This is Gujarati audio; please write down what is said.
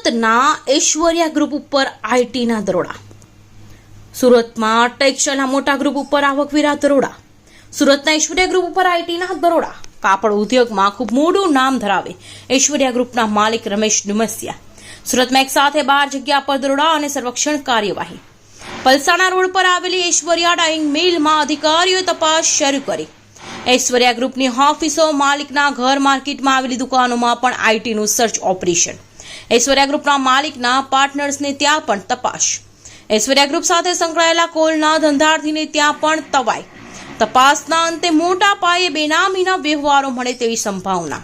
સુરતના ઐશ્વર્યા ગ્રુપ ઉપર આઈટીના દરોડા. સુરતમાં ટેક્સટાઇલના મોટા ગ્રુપ ઉપર આવકવેરા દરોડા. સુરતના ઐશ્વર્યા ગ્રુપ ઉપર આઈટીના દરોડા. કાપડ ઉદ્યોગમાં ખૂબ મોટું નામ ધરાવે ઐશ્વર્યા ગ્રુપના માલિક રમેશ ડુમસિયા. સુરતમાં એક સાથે બાર જગ્યા પર દરોડા અને સંરક્ષણ કાર્યવાહી. પલસાણા રોડ પર આવેલી ઐશ્વર્યા ડાઇંગ મિલમાં અધિકારીઓએ તપાસ શરૂ કરી. ઐશ્વર્યા ગ્રુપની ઓફિસો માલિકના ઘર માર્કેટમાં આવેલી દુકાનોમાં પણ આઈટીનું સર્ચ ઓપરેશન. ઐશ્વર્યા ગ્રુપના માલિકના પાર્ટનર્સને ત્યાં પણ તપાસ. ઐશ્વર્યા ગ્રુપ સાથે સંકળાયેલા કોલના ધંધાર્થીને ત્યાં પણ તવાઈ. તપાસના અંતે મોટા પાયે બેનામીના વ્યવહારો મળે તેવી સંભાવના.